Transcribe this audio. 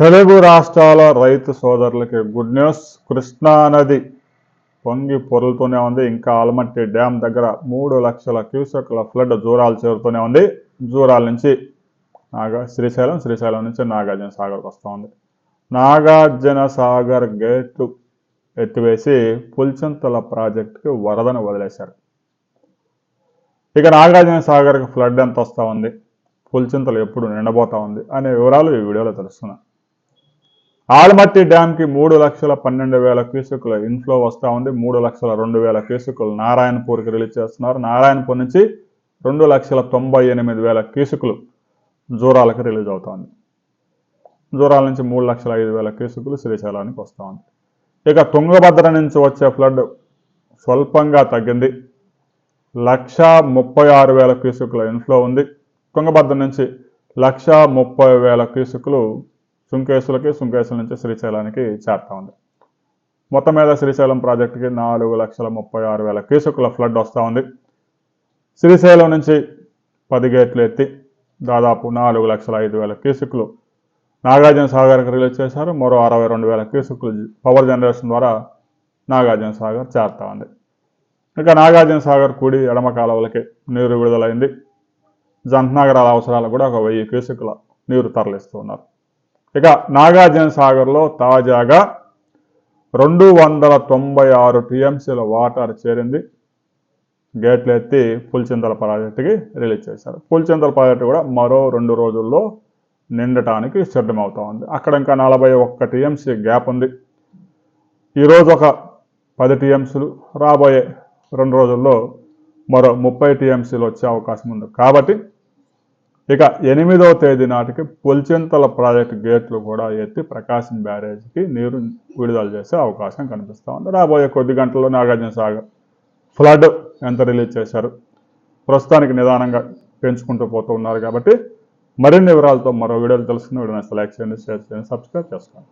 తెలుగు రాష్ట్రాల రైతు సోదరులకి గుడ్ న్యూస్. కృష్ణా నది పొంగి పొరులుతూనే ఉంది. ఇంకా ఆల్మట్టి డ్యామ్ దగ్గర మూడు లక్షల క్యూసెక్ల ఫ్లడ్ జూరాలు చేరుతూనే ఉంది. జూరాల నుంచి నాగా శ్రీశైలం శ్రీశైలం నుంచి నాగార్జున సాగర్కి వస్తూ ఉంది నాగార్జున సాగర్ గేట్లు ఎత్తివేసి పుల్చింతల ప్రాజెక్టుకి వరదను వదిలేశారు. ఇక నాగార్జున సాగర్కి ఫ్లడ్ ఎంత వస్తూ ఉంది? పుల్చింతలు ఎప్పుడు నిండబోతా ఉంది? అనే వివరాలు ఈ వీడియోలో తెలుస్తున్నాయి ఆల్మట్టి డ్యాంకి మూడు లక్షల పన్నెండు వేల క్యూసెక్కుల ఇన్ఫ్లో వస్తూ ఉంది. మూడు లక్షల రెండు వేల క్యూసెక్కులు నారాయణపూర్కి రిలీజ్ చేస్తున్నారు. నారాయణపూర్ నుంచి రెండు లక్షల తొంభై ఎనిమిది వేల క్యూసెక్కులు జూరాలకు రిలీజ్ అవుతోంది. జూరాల నుంచి మూడు లక్షల ఐదు వేల క్యూసెక్కులు శ్రీశైలానికి వస్తూ ఉంది. ఇక తుంగభద్ర నుంచి వచ్చే ఫ్లడ్ స్వల్పంగా తగ్గింది. లక్ష ముప్పై ఆరు వేల క్యూసెక్కుల ఇన్ఫ్లో ఉంది. తుంగభద్ర నుంచి లక్ష ముప్పై వేల క్యూసెక్కులు సుంకేసులకి సుంకేసుల నుంచి శ్రీశైలానికి చేరుతా ఉంది. మొత్తం మీద శ్రీశైలం ప్రాజెక్టుకి నాలుగు లక్షల ముప్పై ఆరు వేల కీసుకుల ఫ్లడ్ వస్తూ ఉంది. శ్రీశైలం నుంచి పది గేట్లు ఎత్తి దాదాపు నాలుగు లక్షల ఐదు వేల కీసుకులు నాగార్జున సాగర్కి రిలీజ్ చేశారు. మరో అరవై రెండు వేల కీసుకులు పవర్ జనరేషన్ ద్వారా నాగార్జున సాగర్ చేరుతా ఉంది. ఇక నాగార్జున సాగర్ కూడి ఎడమ కాలువలకి నీరు విడుదలైంది. జంటనగరాల అవసరాలు కూడా ఒక వెయ్యి క్యూసెక్కుల నీరు తరలిస్తూ ఉన్నారు. ఇక నాగార్జున సాగర్లో తాజాగా రెండు వందల తొంభై ఆరు టీఎంసీల వాటర్ చేరింది. గేట్లు ఎత్తి పులిచింతల ప్రాజెక్టుకి రిలీజ్ చేశారు. పులిచింతల ప్రాజెక్టు కూడా మరో రెండు రోజుల్లో నిండటానికి సిద్ధమవుతా ఉంది. అక్కడ ఇంకా నలభై ఒక్క టీఎంసీ గ్యాప్ ఉంది. ఈరోజు ఒక పది టీఎంసీలు రాబోయే రెండు రోజుల్లో మరో ముప్పై టీఎంసీలు వచ్చే అవకాశం ఉంది. కాబట్టి ఇక ఎనిమిదవ తేదీ నాటికి పొల్చింతల ప్రాజెక్టు గేట్లు కూడా ఎత్తి ప్రకాశం బ్యారేజ్కి నీరు విడుదల చేసే అవకాశం కనిపిస్తూ ఉంది. రాబోయే కొద్ది గంటల్లో నాగార్జున సాగర్ ఫ్లడ్ ఎంత రిలీజ్ చేశారు? ప్రస్తుతానికి నిదానంగా పెంచుకుంటూ పోతూ ఉన్నారు కాబట్టి మరిన్ని వివరాలతో మరో వీడియోలు తెలుసుకుని వీడియోని సెలెక్ట్ చేయండి షేర్ చేయండి సబ్స్క్రైబ్ చేసుకోండి.